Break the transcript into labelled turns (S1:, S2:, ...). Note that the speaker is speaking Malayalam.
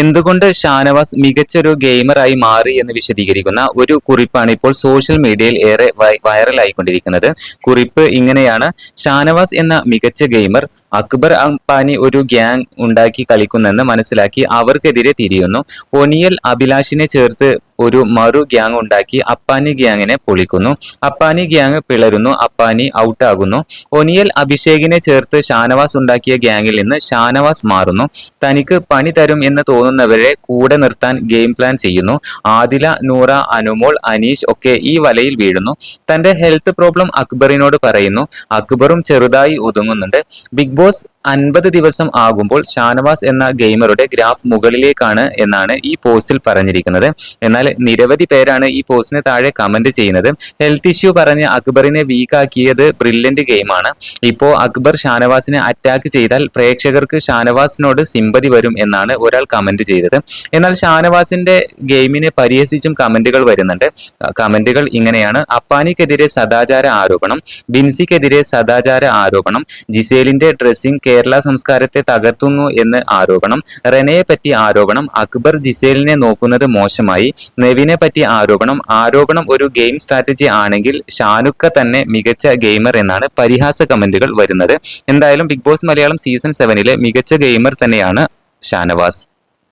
S1: എന്തുകൊണ്ട് ഷാനവാസ് മികച്ചൊരു ഗെയിമറായി മാറി എന്ന് വിശദീകരിക്കുന്ന ഒരു കുറിപ്പാണ് ഇപ്പോൾ സോഷ്യൽ മീഡിയയിൽ ഏറെ വൈറലായിക്കൊണ്ടിരിക്കുന്നത്. കുറിപ്പ് ഇങ്ങനെയാണ്. ഷാനവാസ് എന്ന മികച്ച ഗെയിമർ അക്ബർ അംബാനി ഒരു ഗ്യാങ് ഉണ്ടാക്കി കളിക്കുന്നെന്ന് മനസ്സിലാക്കി അവർക്കെതിരെ തിരിയുന്നു. ഒനിയൽ അഭിലാഷിനെ ചേർത്ത് ഒരു മറു ഗ്യാങ് ഉണ്ടാക്കി അപ്പാനി ഗ്യാങ്ങിനെ പൊളിക്കുന്നു. അപ്പാനി ഗ്യാങ് പിളരുന്നു അപ്പാനി ഔട്ടാകുന്നു. ഒനിയൽ അഭിഷേകിനെ ചേർത്ത് ഷാനവാസ് ഉണ്ടാക്കിയ ഗ്യാങ്ങിൽ നിന്ന് ഷാനവാസ് മാറുന്നു. തനിക്ക് പണി തരും എന്ന് തോന്നുന്നവരെ കൂടെ നിർത്താൻ ഗെയിം പ്ലാൻ ചെയ്യുന്നു. ആദില നൂറ അനുമോൾ അനീഷ് ഒക്കെ ഈ വലയിൽ വീഴുന്നു. തന്റെ ഹെൽത്ത് പ്രോബ്ലം അക്ബറിനോട് പറയുന്നു. അക്ബറും ചെറുതായി ഒതുങ്ങുന്നുണ്ട്. ബിഗ് ബോസ് അൻപത് ദിവസം ആകുമ്പോൾ ഷാനവാസ് എന്ന ഗെയിമറുടെ ഗ്രാഫ് മുകളിലേക്കാണ് എന്നാണ് ഈ പോസ്റ്റിൽ പറഞ്ഞിരിക്കുന്നത്. എന്നാൽ നിരവധി പേരാണ് ഈ പോസ്റ്റിന് താഴെ കമന്റ് ചെയ്യുന്നത്. ഹെൽത്ത് ഇഷ്യൂ പറഞ്ഞ് അക്ബറിനെ വീക്കാക്കിയത് ബ്രില്യന്റ് ഗെയിമാണ്. ഇപ്പോൾ അക്ബർ ഷാനവാസിനെ അറ്റാക്ക് ചെയ്താൽ പ്രേക്ഷകർക്ക് ഷാനവാസിനോട് സിമ്പതി വരും എന്നാണ് ഒരാൾ കമന്റ് ചെയ്തത്. എന്നാൽ ഷാനവാസിന്റെ ഗെയിമിനെ പരിഹസിച്ചും കമന്റുകൾ വരുന്നുണ്ട്. കമന്റുകൾ ഇങ്ങനെയാണ്. അപ്പാനിക്കെതിരെ സദാചാര ആരോപണം ബിൻസിക്കെതിരെ സദാചാര ആരോപണം ജിസേലിന്റെ ഡ്രസ്സിംഗ് കേരള സംസ്കാരത്തെ തകർത്തുന്നു എന്ന് ആരോപണം റെനയെ പറ്റി ആരോപണം അക്ബർ ജിസേലിനെ നോക്കുന്നത് മോശമായി. നെവിനെ പറ്റി ആരോപണം ആരോപണം ഒരു ഗെയിം സ്ട്രാറ്റജി ആണെങ്കിൽ ഷാനുക്ക തന്നെ മികച്ച ഗെയിമർ എന്നാണ് പരിഹാസ കമന്റുകൾ വരുന്നത്. എന്തായാലും ബിഗ് ബോസ് മലയാളം സീസൺ സെവനിലെ മികച്ച ഗെയിമർ തന്നെയാണ് ഷാനവാസ്.